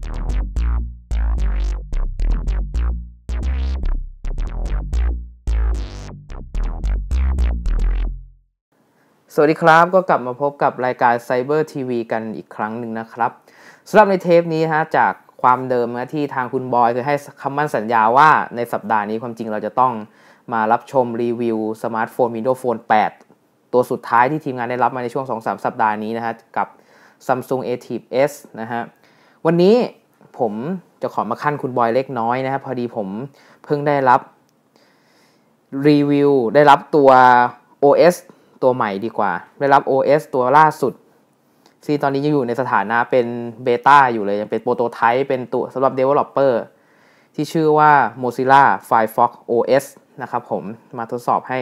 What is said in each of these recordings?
สวัสดีครับก็กลับมาพบกับรายการ Cyber TV กันอีกครั้งหนึ่งนะครับสำหรับในเทปนี้ฮะจากความเดิมนะที่ทางคุณบอยเคยให้คำมั่นสัญญาว่าในสัปดาห์นี้ความจริงเราจะต้องมารับชมรีวิวสมาร์ทโฟน Windows Phone 8 ตัวสุดท้ายที่ทีมงานได้รับมาในช่วง 2-3 สัปดาห์นี้นะฮะกับ Samsung a t i v S นะฮะ วันนี้ผมจะขอมาขั้นคุณบอยเล็กน้อยนะฮะพอดีผมเพิ่งได้รับรีวิวได้รับตัว OS ตัวใหม่ดีกว่า ได้รับ OS ตัวล่าสุดที่ตอนนี้ยังอยู่ในสถานะเป็นเบต้าอยู่เลย ยังเป็นโปรโตไทป์เป็นตัวสำหรับ Developer ที่ชื่อว่า Mozilla Firefox OS นะครับผมมาทดสอบให้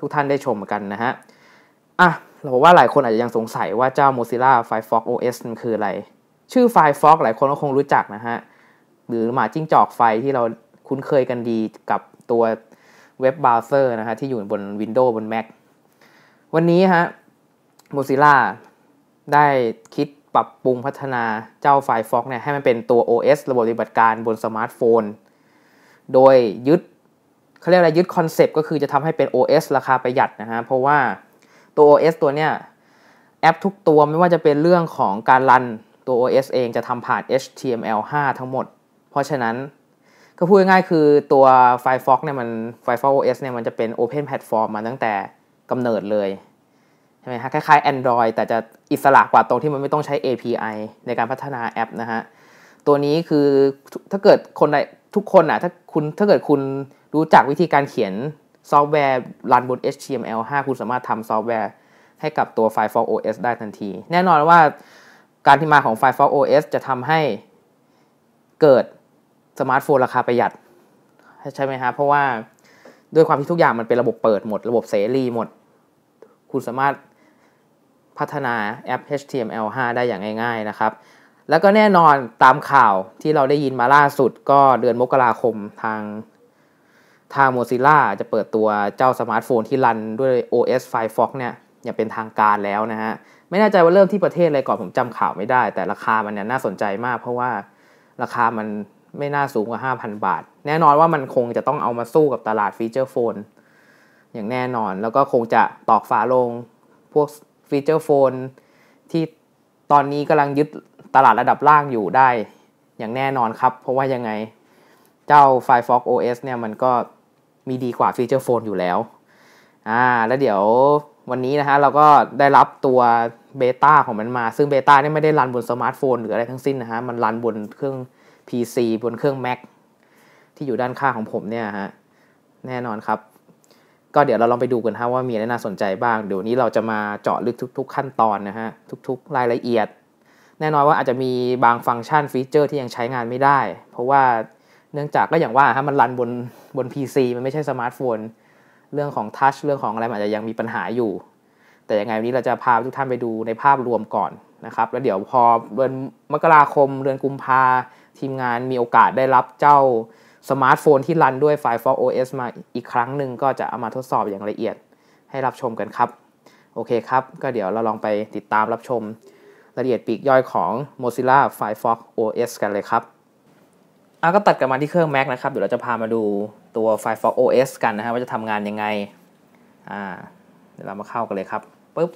ทุกท่านได้ชมกันนะฮะ อะ เราบอกว่าหลายคนอาจจะยังสงสัยว่าเจ้า Mozilla Firefox OS มันคืออะไร ชื่อ Firefox หลายคนก็คงรู้จักนะฮะ หรือหมาจิ้งจอกไฟที่เราคุ้นเคยกันดีกับตัวเว็บเบราว์เซอร์นะฮะที่อยู่บน Windows บน Mac วันนี้ฮะ Mozilla ได้คิดปรับปรุงพัฒนาเจ้า Firefox เนี่ยให้มันเป็นตัว OS ระบบปฏิบัติการบนสมาร์ทโฟน โดยยึดเขาเรียกอะไรยึดคอนเซปต์ก็คือจะทำให้เป็น OS ราคาประหยัดนะฮะ เพราะว่าตัว OS ตัวเนี้ยแอปทุกตัวไม่ว่าจะเป็นเรื่องของการรัน ตัว OS เองจะทำผ่าน HTML5 ทั้งหมด เพราะฉะนั้นก็พูดง่ายๆคือตัว Firefox เนี่ยมัน Firefox OS เนี่ยมันจะเป็น Open Platform มาตั้งแต่กำเนิดเลยใช่ไหมฮะคล้ายๆ Android แต่จะอิสระกว่าตรงที่มันไม่ต้องใช้ API ในการพัฒนาแอปนะฮะตัวนี้คือถ้าเกิดคนใดทุกคนอะถ้าคุณถ้าเกิดคุณรู้จักวิธีการเขียนซอฟต์แวร์รันบน HTML5 คุณสามารถทำซอฟต์แวร์ให้กับตัว Firefox OS ได้ทันที แน่นอนว่า การที่มาของ Firefox OS จะทำให้เกิดสมาร์ทโฟนราคาประหยัด ใช่ไหมฮะ เพราะว่าด้วยความที่ทุกอย่างมันเป็นระบบเปิดหมด ระบบเสรีหมด คุณสามารถพัฒนาแอป HTML5 ได้อย่างง่าย ๆนะครับ แล้วก็แน่นอนตามข่าวที่เราได้ยินมาล่าสุดก็เดือนมกราคมทางทาง Mozilla จะเปิดตัวเจ้าสมาร์ทโฟนที่รันด้วย OS Firefox เนี่ยอย่างเป็นทางการแล้วนะฮะ ไม่แน่ใจว่าเริ่มที่ประเทศอะไรก่อนผมจำข่าวไม่ได้ แต่ราคามันเนี่ยน่าสนใจมาก เพราะว่าราคามันไม่น่าสูงกว่า 5,000 บาท แน่นอนว่ามันคงจะต้องเอามาสู้กับตลาดฟีเจอร์โฟนอย่างแน่นอนแล้วก็คงจะตอกฝาลงพวกฟีเจอร์โฟนที่ตอนนี้กำลังยึดตลาดระดับล่างอยู่ได้ อย่างแน่นอนครับ เพราะว่ายังไงเจ้า Firefox OS เนี่ยมันก็มีดีกว่าฟีเจอร์โฟนอยู่แล้วอ่าแล้วเดี๋ยววันนี้นะฮะเราก็ได้รับตัว เบต้าของมันมา ซึ่งเบต้าเนี่ยไม่ได้รันบนสมาร์ทโฟนหรืออะไรทั้งสิ้นนะฮะ มันรันบนเครื่อง PC บนเครื่อง Mac ที่อยู่ด้านข้างของผมเนี่ยฮะ แน่นอนครับ ก็เดี๋ยวเราลองไปดูกันฮะว่ามีอะไรน่าสนใจบ้าง เดี๋ยวนี้เราจะมาเจาะลึกทุก ๆ ขั้นตอนนะฮะ ทุก ๆ รายละเอียด แน่นอนว่าอาจจะมีบางฟังก์ชันฟีเจอร์ที่ยังใช้งานไม่ได้ เพราะว่าเนื่องจากก็อย่างว่าฮะมันรันบนบน PC มันไม่ใช่สมาร์ทโฟน เรื่องของทัชเรื่องของอะไรอาจจะยังมีปัญหาอยู่ แต่ยังไงวันนี้เราจะพาทุกท่านไปดูในภาพรวมก่อนนะครับ แล้วเดี๋ยวพอเดือนมกราคมเดือนกุมภาทีมงานมีโอกาสได้รับเจ้าสมาร์ทโฟนที่รันด้วย Firefox OS มาอีกครั้งหนึ่งก็จะเอามาทดสอบอย่างละเอียดให้รับชมกันครับ โอเคครับ ก็เดี๋ยวเราลองไปติดตามรับชมรายละเอียดปีกย่อยของ Mozilla Firefox OS กันเลยครับอะก็ตัดกลับมาที่เครื่อง Mac นะครับ เดี๋ยวเราจะพามาดูตัว Firefox OS กันนะฮะว่าจะทำงานยังไงอ่า ดี๋ยวเรามาเข้ากันเลยครับปุ๊บ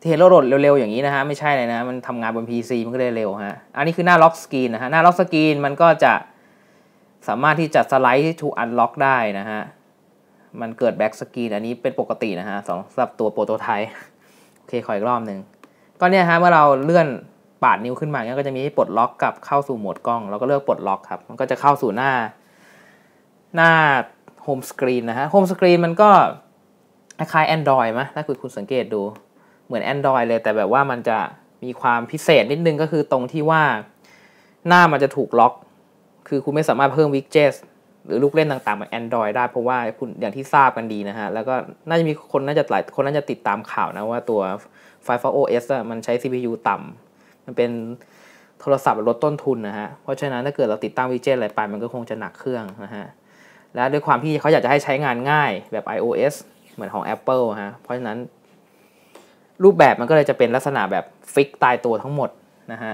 ที่เห็นเราโหลดเร็วๆอย่างนี้นะฮะไม่ใช่เลยนะมันทำงานบน PC มันก็เลยเร็วฮะอันนี้คือหน้าล็อกสกรีนนะฮะหน้าล็อกสกรีนมันก็จะสามารถที่จะสไลด์ทูอันล็อกได้นะฮะมันเกิดแบ็กสกรีนอันนี้เป็นปกตินะฮะสำหรับตัวโปรโตไทป์โอเคขออีกรอบหนึ่งก็เนี่ยฮะเมื่อเราเลื่อนปาดนิ้วขึ้นมาเนี่ยก็จะมีให้ปลดล็อกกับเข้าสู่โหมดกล้องเราก็เลือกปลดล็อกครับมันก็จะเข้าสู่หน้าหน้าโฮมสกรีนนะฮะโฮมสกรีนมันก็ คล้ายๆ Android ไหมถ้าคุณคุณสังเกตดูเหมือน Android เลย แต่แบบว่ามันจะมีความพิเศษนิดนึงก็คือตรงที่ว่าหน้ามันจะถูกล็อก คือคุณไม่สามารถเพิ่มวิกเจสหรือลูกเล่นต่างๆแบบ Android ได้เพราะว่าคุณอย่างที่ทราบกันดีนะฮะ แล้วก็น่าจะมีคนน่าจะหลายคนน่าจะติดตามข่าวนะว่าตัว Firefox OS อะมันใช้ CPU ต่ำมันเป็นโทรศัพท์ลดต้นทุนนะฮะ เพราะฉะนั้นถ้าเกิดเราติดตั้งวิกเจตอะไรไปมันก็คงจะหนักเครื่องนะฮะ และด้วยความที่เขาอยากจะให้ใช้งานง่ายแบบ iOS เหมือนของ Apple ฮะ เพราะฉะนั้น รูปแบบมันก็เลยจะเป็นลักษณะแบบฟิกตายตัวทั้งหมดนะฮะ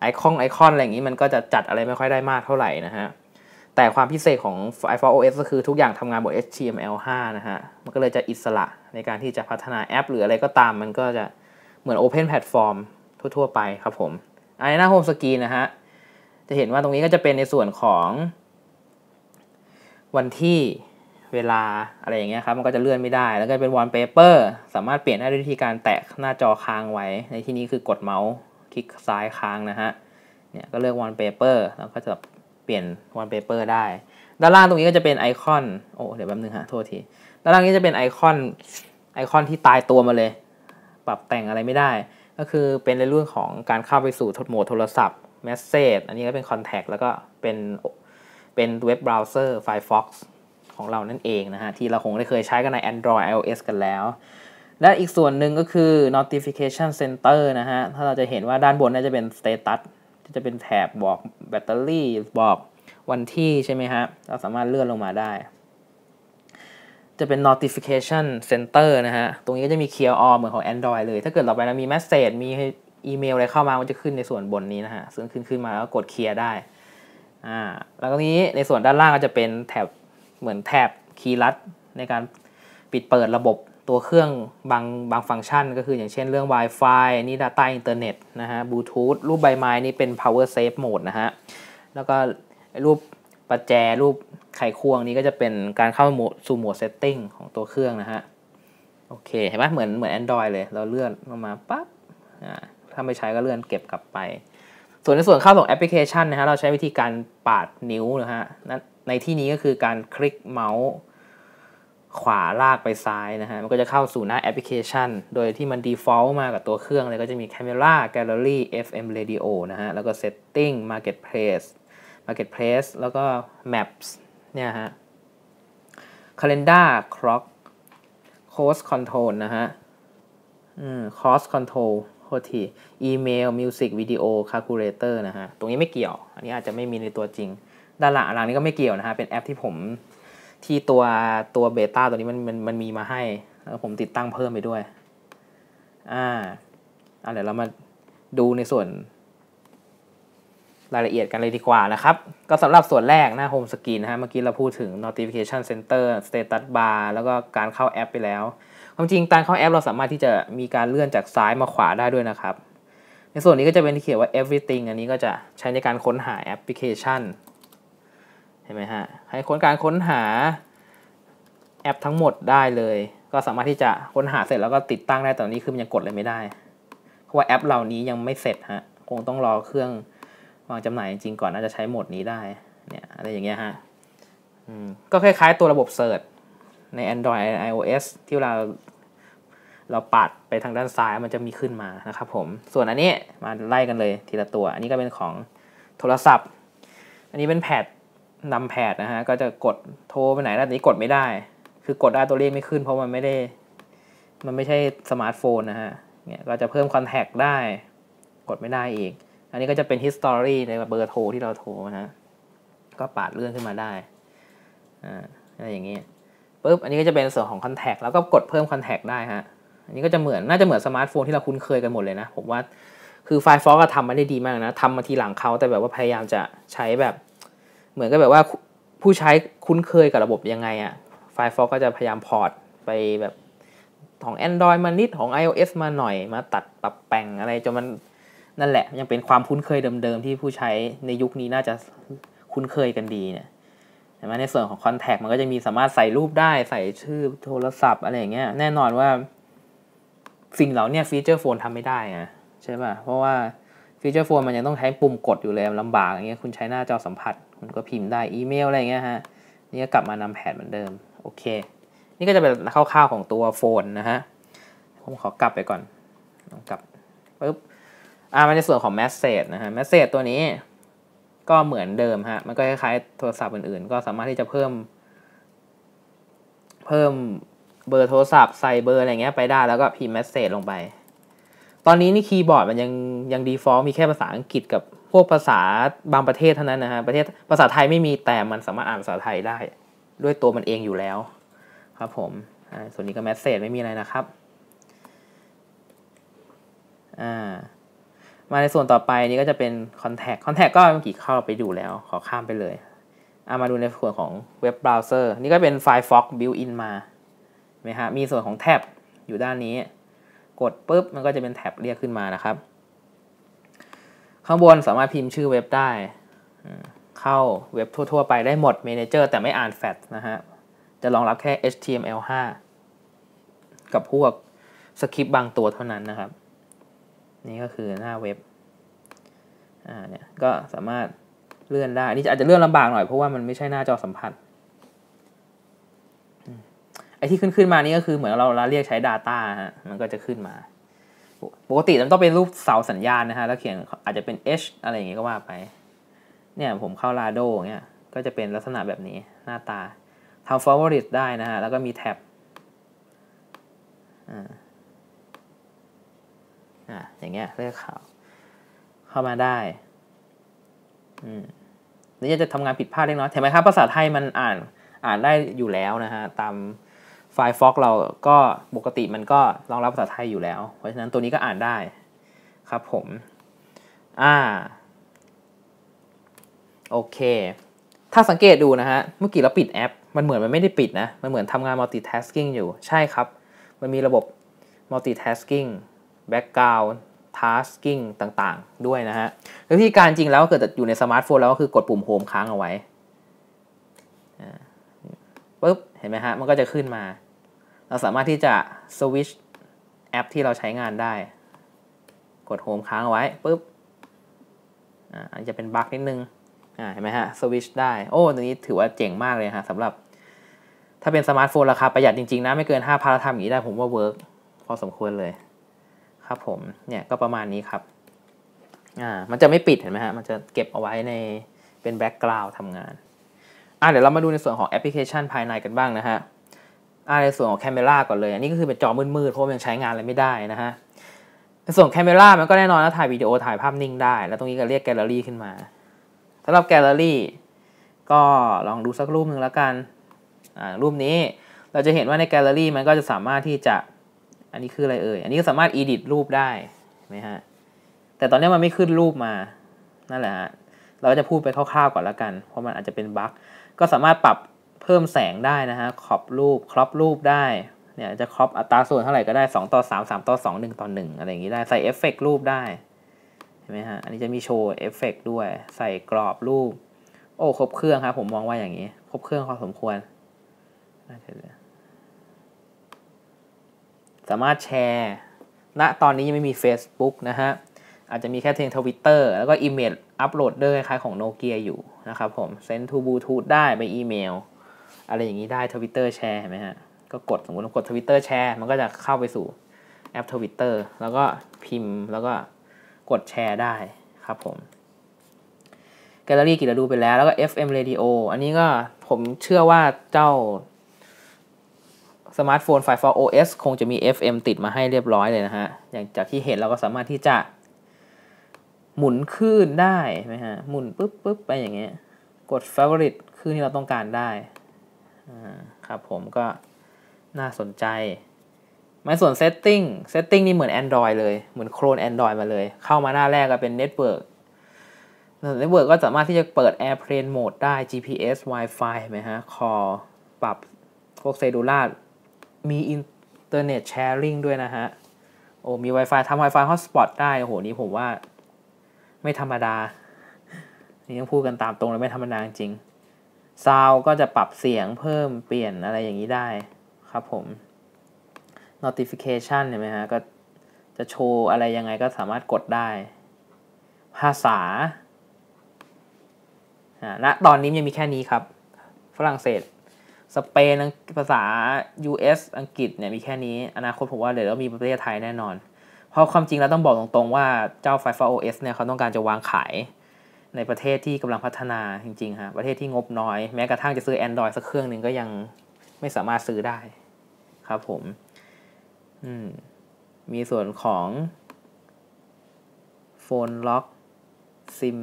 ไอคอนไอคอนอะไรอย่างนี้มันก็จะจัดอะไรไม่ค่อยได้มากเท่าไหร่นะฮะ แต่ความพิเศษของ iPhone OS ก็คือทุกอย่างทำงานบน HTML5 นะฮะ มันก็เลยจะอิสระในการที่จะพัฒนาแอป หรืออะไรก็ตามมันก็จะเหมือน Open Platform ทั่วๆไปครับผมอันนี้หน้าโฮมสกรีนนะฮะ จะเห็นว่าตรงนี้ก็จะเป็นในส่วนของวันที่ เวลาอะไรอย่างเงี้ยครับมันก็จะเลื่อนไม่ได้แล้วก็เป็นวอลเปเปอร์สามารถเปลี่ยนได้ด้วยวิธีการแตะหน้าจอค้างไว้ ในที่นี้คือกดเมาส์คลิกซ้ายค้างนะฮะเนี่ยก็เลือกวอลเปเปอร์แล้วก็จะเปลี่ยนวอลเปเปอร์ได้ ด้านล่างตรงนี้ก็จะเป็นไอคอนโอ้เดี๋ยวแป๊บนึงฮะโทษทีด้านล่างนี้จะเป็นไอคอนไอคอนที่ตายตัวมาเลย ปรับแต่งอะไรไม่ได้ ก็คือเป็นในเรื่องของการเข้าไปสู่โหมดโทรศัพท์ Message อันนี้ก็เป็น Contact แล้วก็เป็นเป็นเว็บเบราว์เซอร์ Firefox ของเรานั่นเองนะฮะ ที่เราคงได้เคยใช้กันใน Android iOS กันแล้ว และอีกส่วนหนึ่งก็คือ notification center นะฮะ ถ้าเราจะเห็นว่าด้านบนน่าจะเป็น status จะเป็นแถบบอกแบตเตอรี่บอกวันที่ใช่ไหมฮะ เราสามารถเลื่อนลงมาได้ จะเป็น notification center นะฮะ ตรงนี้ก็จะมี clear all เหมือนของ Android เลย ถ้าเกิดต่อไปเรามี message มีอีเมลอะไรเข้ามา มันจะขึ้นในส่วนบนนี้นะฮะ ซึ่งขึ้นขึ้นมาแล้วกดเคลียร์ได้ อ่า แล้วก็นี้ในส่วนด้านล่างก็จะเป็นแถบ เหมือนแถบคีย์ลัดในการปิดเปิดระบบตัวเครื่องบางบางฟังก์ชัน ก็คืออย่างเช่นเรื่อง Wi-Fi นี่ Data Internet นะฮะ Bluetooth รูปใบไม้นี่เป็น Power Save Mode นะฮะ แล้วก็รูปประแจรูปไขควงนี้ก็จะเป็นการเข้าโหมดสู่โหมด Setting ของตัวเครื่องนะฮะ โอเค เห็นไหมเหมือนเหมือน Android เลย เราเลื่อนลงมาปั๊บอ่าถ้าไม่ใช้ก็เลื่อนเก็บกลับไป ส่วนในส่วนเข้าส่งแอปพลิเคชันนะฮะ เราใช้วิธีการปาดนิ้วนะฮะ ในที่นี้ก็คือการคลิกเมาส์ขวาลากไปซ้ายนะฮะ มันก็จะเข้าสู่หน้าแอปพลิเคชัน โดยที่มัน default มากับตัวเครื่องเลยก็จะมี Camera Gallery FM Radio นะฮะ แล้วก็ Setting Marketplace Marketplace แล้วก็ Maps เนี่ยฮะ Calendar Clock Cost Control นะฮะ อืม Cost Control โทษที Email Music Video Calculator นะฮะ ตรงนี้ไม่เกี่ยว อันนี้อาจจะไม่มีในตัวจริง ด้านหลังหลังนี้ก็ไม่เกี่ยวนะฮะเป็นแอปที่ผมที่ตัวตัวเบต้าตัวนี้มันมันมันมีมาให้แล้วผมติดตั้งเพิ่มไปด้วยอ่าอ่าเดี๋ยวเรามาดูในส่วนรายละเอียดกันเลยดีกว่านะครับ ก็สำหรับส่วนแรกหน้าโฮมสกรีนนะฮะ เมื่อกี้เราพูดถึง notification center status bar แล้วก็การเข้าแอปไปแล้ว ความจริงการเข้าแอปเราสามารถที่จะมีการเลื่อนจากซ้ายมาขวาได้ด้วยนะครับ ในส่วนนี้ก็จะเป็นที่เขียนว่า everything อันนี้ก็จะใช้ในการค้นหาแอปพลิเคชัน เห็นไหมฮะให้ค้นการค้นหาแอปทั้งหมดได้เลย ก็สามารถที่จะค้นหาเสร็จแล้วก็ติดตั้งได้แตอนนี้คือมันยังกดเลยไม่ได้ เพราะว่าแอปเหล่านี้ยังไม่เสร็จฮะคงต้องรอเครื่องวางจำหน่ายจริงก่อนน่าจะใช้โหมดนี้ได้เนี่ยอะไรอย่างเงี้ยฮะก็คล้ายๆตัวระบบเสิร์ชใน Android iOS ที่เราเราปัดไปทางด้านซ้ายมันจะมีขึ้นมานะครับผม ส่วนอันนี้มาไล่กันเลยทีละตัว อันนี้ก็เป็นของโทรศัพท์ อันนี้เป็นแพด นำแพดนะฮะก็จะกดโทรไปไหนแล้วนี้กดไม่ได้ คือกดได้ตัวเลขไม่ขึ้น เพราะมันไม่ได้ มันไม่ใช่สมาร์ทโฟนนะฮะเนี่ยก็จะเพิ่มคอนแทคได้ กดไม่ได้อีก อันนี้ก็จะเป็น history ในเบอร์โทรที่เราโทรนะฮะก็ปาดเลื่อนขึ้นมาได้อ่าอะไรอย่างนี้ปุ๊บอันนี้ก็จะเป็นส่วนของคอนแทคแล้วก็กดเพิ่มคอนแทคได้ฮะอันนี้ก็จะเหมือนน่าจะเหมือนสมาร์ทโฟนที่เราคุ้นเคยกันหมดเลยนะผมว่าคือไฟฟอกก็ทำมาได้ดีมากนะทำมาทีหลังเขาแต่แบบว่าพยายามจะใช้แบบ เหมือนกับแบบว่าผู้ใช้คุ้นเคยกับระบบยังไงอะไฟฟอกก็จะพยายามพอร์ตไปแบบของ Android มานิดของ iOS มาหน่อยมาตัดปรับแต่งอะไรจนมันนั่นแหละ ยังเป็นความคุ้นเคยเดิมๆ ที่ผู้ใช้ในยุคนี้น่าจะคุ้นเคยกันดีเนี่ยแต่ในส่วนของคอนแทคมันก็จะมีสามารถใส่รูปได้ใส่ชื่อโทรศัพท์อะไรอย่างเงี้ยแน่นอนว่าสิ่งเหล่านี้ฟีเจอร์โฟนทำไม่ได้ไงใช่ป่ะ เพราะว่าฟีเจอร์โฟนมันยังต้องใช้ปุ่มกดอยู่เลยลำบากอย่างเงี้ยคุณใช้หน้าจอสัมผัส คุณก็พิมพ์ได้อีเมลอะไรเงี้ยฮะ นี่ก็กลับมานำแผนเหมือนเดิม โอเค นี่ก็จะเป็นคร่าวๆของตัวโฟนนะฮะ ผมขอกลับไปก่อน กลับปุ๊บ อ่ามาในส่วนของ Message นะฮะ Message ตัวนี้ก็เหมือนเดิมฮะ มันก็คล้ายๆโทรศัพท์อื่นๆ ก็สามารถที่จะเพิ่ม เพิ่มเบอร์โทรศัพท์ใส่เบอร์อะไรเงี้ยไปได้แล้วก็พิมพ์ Message ลงไป ตอนนี้นี่คีย์บอร์ดมันยังยัง default มีแค่ภาษาอังกฤษกับ พวกภาษาบางประเทศเท่านั้นนะฮะประเทศภาษาไทยไม่มีแต่มันสามารถอ่านภาษาไทยได้ ด้วยตัวมันเองอยู่แล้ว ครับผมส่วนนี้ก็แมสเซจไม่มีอะไรนะครับามาในส่วนต่อไปนี้ก็จะเป็น Contact Contact ก็เมื่อกี้เข้าไปดูแล้ว ขอข้ามไปเลยเอามาดูในส่วนของเว็บเบราว์เซอร์นี่ก็เป็น Firefox built-in มาไหมฮะมีส่วนของแท็บอยู่ด้านนี้ กดปุ๊บมันก็จะเป็นแท็บเรียกขึ้นมานะครับ ข้างบนสามารถพิมพ์ชื่อเว็บได้ เข้าเว็บทั่ว ๆ ไปได้หมด Manager แต่ไม่อ่านแฟตนะฮะ จะรองรับแค่ HTML5 กับพวกสคริปต์บางตัวเท่านั้นนะครับ นี่ก็คือหน้าเว็บ อ่าเนี่ยก็สามารถเลื่อนได้ นี่อาจจะเลื่อนลำบากหน่อยเพราะว่ามันไม่ใช่หน้าจอสัมผัสไอที่ขึ้นขึ้นมานี่ก็คือเหมือนเราเราเรียกใช้ Data ฮะ มันก็จะขึ้นมา ปกติมันต้องเป็นรูปเสาสัญญาณนะฮะ แล้วเขียนอาจจะเป็น H อะไรอย่างเงี้ยก็ว่าไป เนี่ยผมเข้า Lado เนี่ยก็จะเป็นลักษณะแบบนี้หน้าตาทำ favorite ได้นะฮะ แล้วก็มีแท็บอ่าอ่าอย่างเงี้ยเลือกข่าว เข้ามาได้ อืมนี่จะทำงานผิดพลาดเล็กน้อยเห็นไหมครับ ภาษาไทยมันอ่านอ่านได้อยู่แล้วนะฮะ ตาม ไฟล์ฟอกเราก็ปกติมันก็รองรับภาษาไทยอยู่แล้ว เพราะฉะนั้นตัวนี้ก็อ่านได้ครับผม อ่า โอเค ถ้าสังเกตดูนะฮะ เมื่อกี้เราปิดแอป มันเหมือนมันไม่ได้ปิดนะ มันเหมือนทำงาน multitasking อยู่ ใช่ครับ มันมีระบบ multitasking background tasking ต่างๆ ด้วยนะฮะวิธีการจริงแล้วเกิดอยู่ในสมาร์ทโฟนแล้วก็คือกดปุ่มโฮมค้างเอาไว้ปุ๊บ เห็นไหมฮะ มันก็จะขึ้นมา เราสามารถที่จะสวิชแอปที่เราใช้งานได้ กดโฮมค้างเอาไว้ปุ๊บอันจะเป็นบั๊กนิดนึงเห็นไหมฮะสวิชได้ โอ้ตัวนี้ถือว่าเจ๋งมากเลยฮะสำหรับ ถ้าเป็นสมาร์ทโฟนราคาประหยัดจริง ๆ นะ ไม่เกิน 5 พันทำอย่างนี้ได้ผมว่าเวิร์กพอสมควรเลย ครับผม เนี่ยก็ประมาณนี้ครับ อ่า มันจะไม่ปิดเห็นไหมฮะ มันจะเก็บเอาไว้ในเป็นแบ็กกราวด์ทำงาน อ่าเดี๋ยวเรามาดูในส่วนของแอปพลิเคชันภายในกันบ้างนะฮะ อ่าในส่วนของแคมเมราก่อนเลย อันนี้ก็คือเป็นจอมืดๆเพราะมันใช้งานอะไรไม่ได้นะฮะในส่วนแคมเมรามันก็แน่นอนนะถ่ายวิดีโอถ่ายภาพนิ่งได้ แล้วตรงนี้ก็เรียกแกลเลอรี่ขึ้นมาสำหรับแกลเลอรี่ก็ลองดูสักรูปหนึ่งแล้วกันอ่ารูปนี้เราจะเห็นว่าในแกลเลอรี่มันก็จะสามารถที่จะอันนี้คืออะไรเอ่ย อันนี้ก็สามารถ edit รูปได้ไหมฮะ แต่ตอนนี้มันไม่ขึ้นรูปมา นั่นแหละฮะ เราจะพูดไปคร่าวๆก่อนแล้วกัน เพราะมันอาจจะเป็นบั๊ก ก็สามารถปรับ เพิ่มแสงได้นะฮะครอบรูปครอปรูปได้เนี่ยจะครอปอัตราส่วนเท่าไหร่ก็ได้ 2 ต่อ 3 3 ต่อ 2 1 ต่อ 1 อะไรอย่างนี้ได้ใส่เอฟเฟกรูปได้เห็นไหมฮะอันนี้จะมีโชว์เอฟเฟกด้วย ใส่กรอบรูป โอ้ครบเครื่องครับผมมองว่าอย่างนี้ ครบเครื่องพอสมควร สามารถแชร์ณตอนนี้ยังไม่มี Facebook นะฮะ อาจจะมีแค่เพียงทวิตเตอร์แล้วก็อีเมลอัปโหลดเดอร์คล้ายของโนเกียอยู่นะครับผม send to bluetooth ได้ไปอีเมล อะไรอย่างนี้ได้ทวิตเตอร์แชร์เห็นไหมฮะก็กดสมมติกดทวิตเตอร์แชร์มันก็จะเข้าไปสู่แอปทวิตเตอร์แล้วก็พิมพ์แล้วก็กดแชร์ได้ครับผมแกลเลอรี่กิเราดูไปแล้วแล้วก็ FM radio อันนี้ก็ผมเชื่อว่าเจ้าสมาร์ทโฟนไฟฟ้า OS คงจะมี FM ติดมาให้เรียบร้อยเลยนะฮะ อย่างจากที่เห็นเราก็สามารถที่จะหมุนคลื่นได้ไหมฮะ หมุนปุ๊บปุ๊บไปอย่างเงี้ย กด favorite คลื่นที่เราต้องการได้ ครับผมก็น่าสนใจมาส่วน setting setting นี่เหมือน Android เลย เหมือนโคลน Android มาเลย เข้ามาหน้าแรกก็เป็น network network ก็สามารถที่จะเปิด airplane mode ได้ GPS Wi-Fi ไหมฮะ call ปรับพวกเซดูล่ามีอินเทอร์เน็ตแชร์ลิงด้วยนะฮะ โอ้ มี Wi-Fi ทำ Wi-Fi hotspot ได้ โอ้โห นี้ผมว่าไม่ธรรมดา นี่ต้องพูดกันตามตรงเลยไม่ธรรมดาจริง ซาวก็จะปรับเสียงเพิ่มเปลี่ยนอะไรอย่างนี้ได้ครับผม notification เห็นไหมฮะ ก็จะโชว์อะไรยังไงก็สามารถกดได้ ภาษาณตอนนี้ยังมีแค่นี้ครับ ฝรั่งเศส สเปนภาษา US อังกฤษเนี่ยมีแค่นี้ อนาคตผมว่าเดี๋ยวเรามีประเทศไทยแน่นอน เพราะความจริงแล้วต้องบอกตรงๆว่าเจ้า FIFA OS เนี่ยเขาต้องการจะวางขาย ในประเทศที่กำลังพัฒนาจริงๆฮะประเทศที่งบน้อย แม้กระทั่งจะซื้อ Android สักเครื่องหนึ่งก็ยังไม่สามารถซื้อได้ครับผมอืมมีส่วนของโฟนล็อกซิม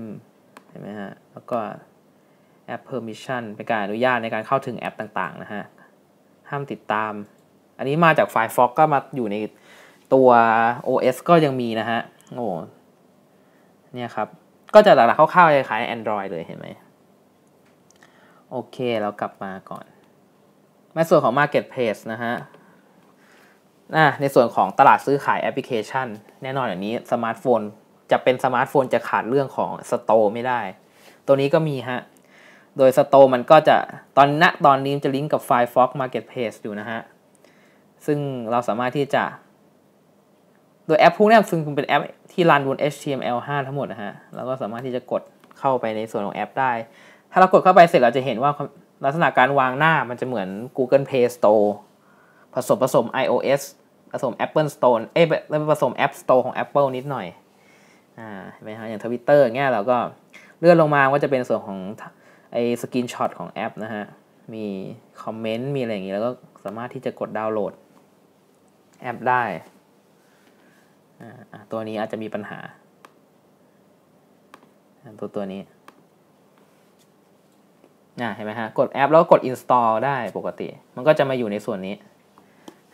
เห็นไหมฮะแล้วก็แอป Permission เป็นการอนุญาตในการเข้าถึงแอปต่างๆนะฮะ ห้ามติดตาม อันนี้มาจาก Firefox ก็มาอยู่ในตัว OS ก็ยังมีนะฮะ โอ้เนี่ยครับ ก็จะหลักๆคร่าวๆคล้ายๆ Android เลยเห็นไหมโอเคเรากลับมาก่อนในส่วนของ Marketplace นะฮะในส่วนของตลาดซื้อขายแอปพลิเคชัน แน่นอนอย่างนี้สมาร์ทโฟนจะเป็นสมาร์ทโฟนจะขาดเรื่องของสโตร์ไม่ได้ ตัวนี้ก็มีฮะ โดยสโตร์มันก็จะตอนณตอนนี้จะลิงก์กับ Firefox Marketplace อยู่นะฮะ ซึ่งเราสามารถที่จะ โดยแอปพวกนี้ซึ่งเป็นแอปที่รันบน HTML5 ทั้งหมดนะฮะเราก็สามารถที่จะกดเข้าไปในส่วนของแอปได้ ถ้าเรากดเข้าไปเสร็จเราจะเห็นว่าลักษณะการวางหน้ามันจะเหมือน Google Play Store ผสมผสม iOS ผสม Apple Store เอ้ยผสม App Store ของ Apple นิดหน่อยอ่าเห็นไหมฮะอย่างทวิตเตอร์เงี้ยเราก็เลื่อนลงมาก็จะเป็นส่วนของไอ้สกินช็อตของแอปนะฮะ มีคอมเมนต์ มีอะไรอย่างงี้ แล้วก็สามารถที่จะกดดาวน์โหลดแอปได้ ตัวนี้อาจจะมีปัญหา ตัวตัวนี้นะเห็นไหมฮะ กดแอปแล้วกด install ได้ปกติ มันก็จะมาอยู่ในส่วนนี้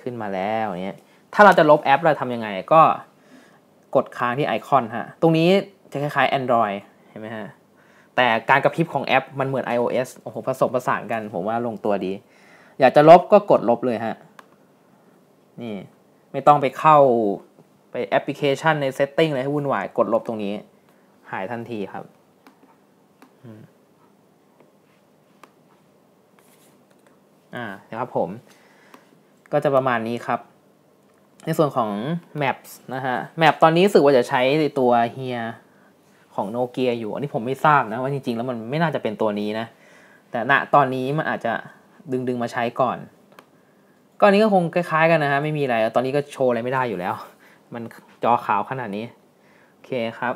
ขึ้นมาแล้วเนี้ย ถ้าเราจะลบแอปเราทำยังไง ก็กดค้างที่ไอคอนฮะ ตรงนี้จะคล้ายๆ Android เห็นไหมฮะ แต่การกระพริบของแอปมันเหมือน iOS โอ้โหผสมผสานกัน ผมว่าลงตัวดี อยากจะลบก็กดลบเลยฮะ นี่ ไม่ต้องไปเข้า ไปแอปพลิเคชันในเซตติ้งอะไรให้วุ่นวาย กดลบตรงนี้ หายทันทีครับ อ่านะครับผม ก็จะประมาณนี้ครับ ในส่วนของ Maps นะฮะ Map ตอนนี้สึกว่าจะใช้ตัวเฮียของโนเกียอยู่ อันนี้ผมไม่ทราบนะว่าจริงๆ แล้วมันไม่น่าจะเป็นตัวนี้นะ แต่ณตอนนี้มันอาจจะดึงดึงมาใช้ก่อน ก็อันนี้ก็คงคล้ายๆกันนะฮะ ไม่มีอะไร ตอนนี้ก็โชว์อะไรไม่ได้อยู่แล้ว มันจอขาวขนาดนี้ โอเคครับ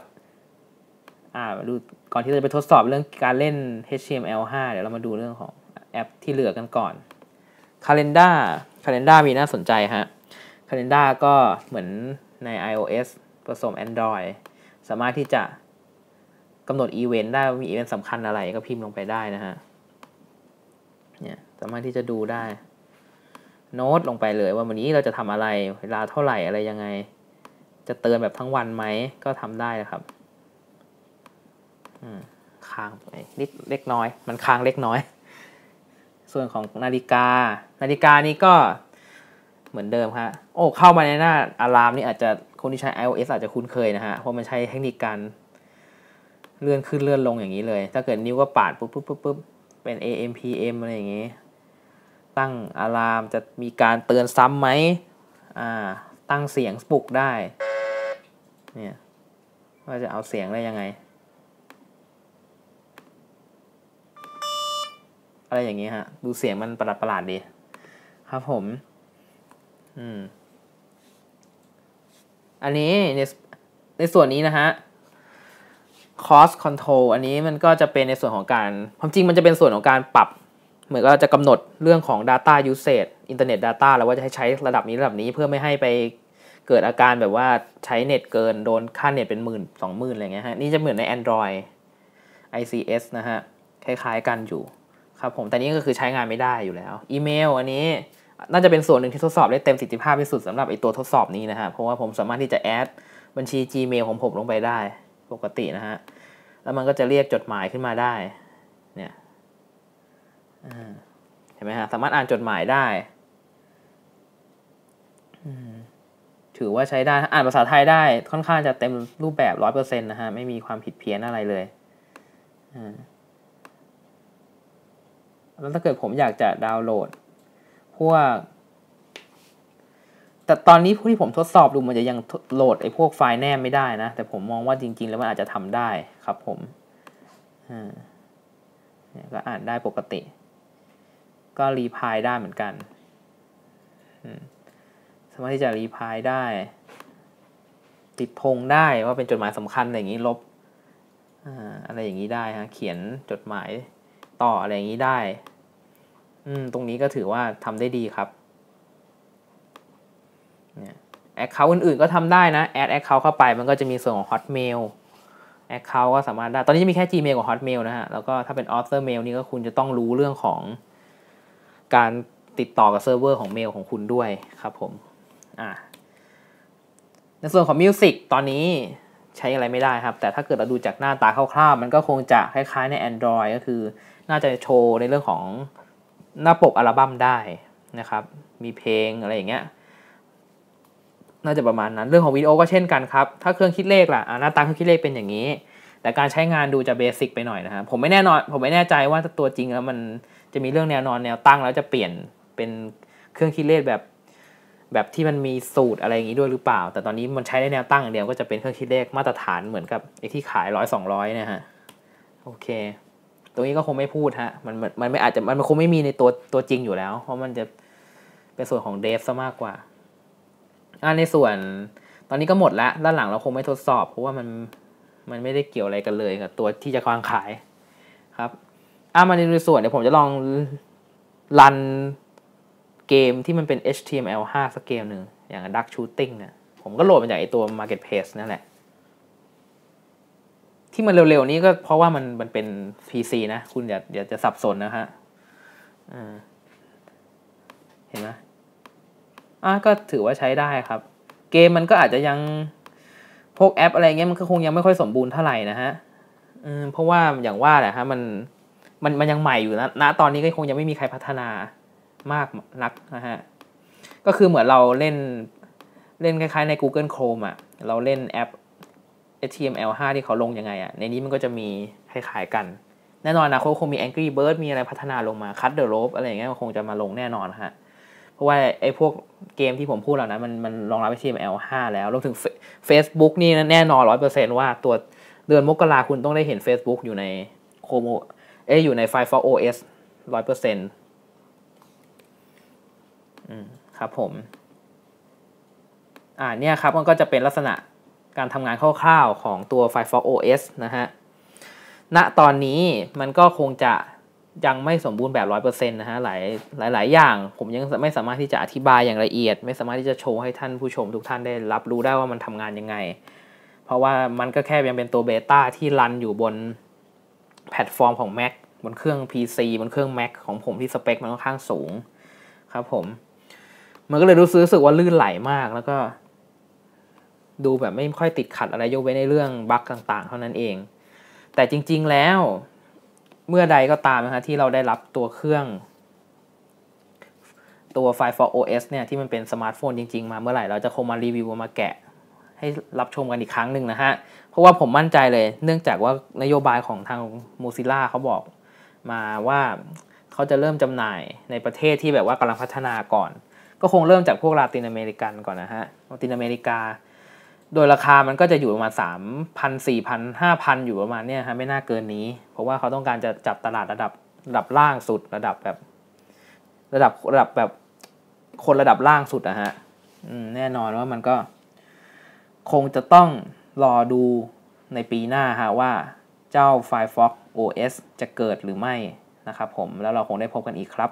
อ่าดูก่อนที่จะไปทดสอบเรื่องการเล่น HTML5 เดี๋ยวเรามาดูเรื่องของแอปที่เหลือกันก่อน Calendar Calendar มีน่าสนใจฮะ Calendar ก็เหมือนใน iOS ผสม Android สามารถที่จะกำหนดอีเวนต์ได้มีอีเวนต์สำคัญอะไรก็พิมพ์ลงไปได้นะฮะ เนี่ยสามารถที่จะดูได้ โน้ตลงไปเลยว่าวันนี้เราจะทำอะไร เวลาเท่าไหร่อะไรยังไง จะเตือนแบบทั้งวันไหมก็ทำได้นะครับค้างไปนิดเล็กน้อย มันค้างเล็กน้อย ส่วนของนาฬิกา นาฬิกานี้ก็เหมือนเดิมครับโอ้เข้ามาในหน้าอะลามนี่อาจจะคนที่ใช้ iOS อาจจะคุ้นเคยนะฮะเพราะมันใช้เทคนิคการเลื่อนขึ้นเลื่อนลงอย่างนี้เลย ถ้าเกิดนิ้วก็ปาดปุ๊บปุ๊บปุ๊บปุ๊บเป็น AM PM อะไรอย่างนี้ ตั้งอะลามจะมีการเตือนซ้ำไหมอ่าตั้งเสียงปลุกได้ เนี่ยว่าจะเอาเสียงได้ยังไง อะไรอย่างนี้ฮะ ดูเสียงมันประหลาดประหลาดดี ครับผม อืม อันนี้ในในส่วนนี้นะฮะ cost control อันนี้มันก็จะเป็นในส่วนของการความจริงมันจะเป็นส่วนของการปรับ เหมือนก็จะกำหนดเรื่องของ data usage internet data แล้วว่าจะให้ใช้ระดับนี้ระดับนี้เพื่อไม่ให้ไป เกิดอาการแบบว่าใช้เน็ตเกินโดนค่าเน็ตเป็นหมื่นสองหมื่นอะไรเงี้ยฮะนี่จะเหมือนใน Android ICS นะฮะคล้ายๆกันอยู่ครับผมแต่นี้ก็คือใช้งานไม่ได้อยู่แล้ว อีเมลอันนี้น่าจะเป็นส่วนหนึ่งที่ทดสอบได้เต็มสิทธิภาพที่สุดสำหรับไอตัวทดสอบนี้นะฮะเพราะว่าผมสามารถที่จะแอดบัญชี Gmail ของผมลงไปได้ปกตินะฮะแล้วมันก็จะเรียกจดหมายขึ้นมาได้เนี่ยเห็นไหมฮะสามารถอ่านจดหมายได้ ถือว่าใช้ได้ อ่านภาษาไทยได้ค่อนข้างจะเต็มรูปแบบร้อยเปอร์เซ็นต์นะฮะ ไม่มีความผิดเพี้ยนอะไรเลยแล้วถ้าเกิดผมอยากจะดาวน์โหลด พวก แต่ตอนนี้พวกที่ผมทดสอบดูมันจะยังโหลดไอ้พวกไฟล์แนมไม่ได้นะ แต่ผมมองว่าจริง ๆ แล้วมันอาจจะทำได้ครับผมก็อ่านได้ปกติ ก็รีพายได้เหมือนกันสามารถที่จะรีพายได้ ติดธงได้ว่าเป็นจดหมายสำคัญอะไรอย่างนี้ลบอะไรอย่างนี้ได้ฮะเขียนจดหมายต่ออะไรอย่างนี้ได้ อืมตรงนี้ก็ถือว่าทำได้ดีครับแอคเคาท์อื่นๆก็ทำได้นะแอดแอคเคาท์เข้าไปมันก็จะมีส่วนของ Hotmail แอคเคาท์ก็สามารถได้ ตอนนี้จะมีแค่ Gmail กับ Hotmail นะฮะ แล้วก็ถ้าเป็น Author Mail นี่ก็คุณจะต้องรู้เรื่องของการติดต่อกับเซิร์ฟเวอร์ของเมลของคุณด้วยครับผม อ่าในส่วนของ Music ตอนนี้ใช้อะไรไม่ได้ครับ แต่ถ้าเกิดเราดูจากหน้าตาคร่าวๆ มันก็คงจะคล้ายๆใน Android ก็คือน่าจะโชว์ในเรื่องของหน้าปกอัลบั้มได้นะครับ มีเพลงอะไรอย่างเงี้ย น่าจะประมาณนั้น เรื่องของวิดีโอก็เช่นกันครับ ถ้าเครื่องคิดเลขล่ะหน้าตาเครื่องคิดเลขเป็นอย่างนี้ แต่การใช้งานดูจะเบสิกไปหน่อยนะครับ ผมไม่แน่นอน ผมไม่แน่ใจว่าตัวจริงแล้วมันจะมีเรื่องแนวนอนแนวตั้งแล้วจะเปลี่ยนเป็นเครื่องคิดเลขแบบ แบบที่มันมีสูตรอะไรอย่างนี้ด้วยหรือเปล่า แต่ตอนนี้มันใช้ได้แนวตั้งอย่างเดียวก็จะเป็นเครื่องคิดเลขมาตรฐานเหมือนกับไอ้ที่ขายร้อยสองร้อยนี่ยฮะโอเค ตรงนี้ก็คงไม่พูดฮะมันมันไม่อาจจะมันคงไม่มีในตัวตัวจริงอยู่แล้ว เพราะมันจะเป็นส่วนของเดฟซะมากกว่าอ่าในส่วนตอนนี้ก็หมดแล้วด้านหลังเราคงไม่ทดสอบ เพราะว่ามันมันไม่ได้เกี่ยวอะไรกันเลยกับตัวที่จะวางขายครับอ่ามาในส่วนเดี๋ยวผมจะลองรัน เกมที่มันเป็น HTML5 สักเกมหนึ่งอย่าง Duck Shooting เนี่ยผมก็โหลดมาจากไอตัว Marketplace นั่นแหละ ที่มันเร็วๆนี้ก็เพราะว่ามันมันเป็น PC นะ คุณอย่าอย่าจะสับสนนะฮะเห็นไหมอะก็ถือว่าใช้ได้ครับ เกมมันก็อาจจะยังพวกแอปอะไรเงี้ยมันก็คงยังไม่ค่อยสมบูรณ์เท่าไหร่นะฮะเพราะว่าอย่างว่าแหละฮะมันมันมันยังใหม่อยู่นะณตอนนี้ก็คงยังไม่มีใครพัฒนา มากนักนะฮะ ก็คือเหมือนเราเล่นเล่นคล้ายๆใน Google Chrome อะ่ะ เราเล่นแอป HTML5 ที่เขาลงยังไงอะ่ะ ในนี้มันก็จะมีคล้ายๆกัน แน่นอนนะเขาคงมี Angry Bird มีอะไรพัฒนาลงมา Cut the Rope อะไรอย่างเงี้ยคงจะมาลงแน่นอนฮะ เพราะว่าไอ้พวกเกมที่ผมพูดเหล่านั้นมันมันรองรับ HTML5 แล้วรวมถึง Facebook นี่แน่นอน 100%ว่าตัวเดือนมกราคุณต้องได้เห็น Facebook อยู่ในโคโมเอ้อยู่ใน Firefox OS 100% ครับผมอ่าเนี่ยครับมันก็จะเป็นลักษณะการทำงานคร่าวๆของตัว Firefox OS นะฮะณตอนนี้มันก็คงจะยังไม่สมบูรณ์แบบ 100%นะฮะหลายหลายหลายอย่าง ผมยังไม่สามารถที่จะอธิบายอย่างละเอียด ไม่สามารถที่จะโชว์ให้ท่านผู้ชมทุกท่านได้รับรู้ได้ว่ามันทำงานยังไง เพราะว่ามันก็แค่ยังเป็นตัวเบต้าที่รันอยู่บนแพลตฟอร์มของ Mac บนเครื่อง PC บนเครื่อง Mac ของผมที่สเปคมันค่อนข้างสูงครับผม มันก็เลยรู้สึกว่าลื่นไหลมากแล้วก็ ดูแบบไม่ค่อยติดขัดอะไรยกเว้นในเรื่องบั๊กต่าง ๆ เท่านั้นเอง แต่จริง ๆ แล้วเมื่อใดก็ตามนะฮะที่เราได้รับตัวเครื่อง ตัวไฟล์ for OS เนี่ยที่มันเป็นสมาร์ทโฟนจริง ๆ มาเมื่อไหร่เราจะคงมารีวิวมาแกะ ให้รับชมกันอีกครั้งหนึ่งนะฮะ เพราะว่าผมมั่นใจเลย เนื่องจากว่านโยบายของทาง Mozilla เขาบอกมาว่าเขาจะเริ่มจำหน่ายในประเทศที่แบบว่ากำลังพัฒนาก่อน ก็คงเริ่มจากพวกลาตินอเมริกันก่อนนะฮะลาตินอเมริกา โดยราคามันก็จะอยู่ประมาณสามพันสี่พันห้าพันอยู่ประมาณเนี้ยฮะไม่น่าเกินนี้ เพราะว่าเขาต้องการจะจับตลาดระดับระดับล่างสุดระดับแบบ ระดับระดับแบบคนระดับล่างสุดนะฮะแน่นอนว่ามันก็ คงจะต้องรอดูในปีหน้าฮะว่าเจ้า Firefox OS จะเกิดหรือไม่นะครับผมแล้วเราคงได้พบกันอีกครับ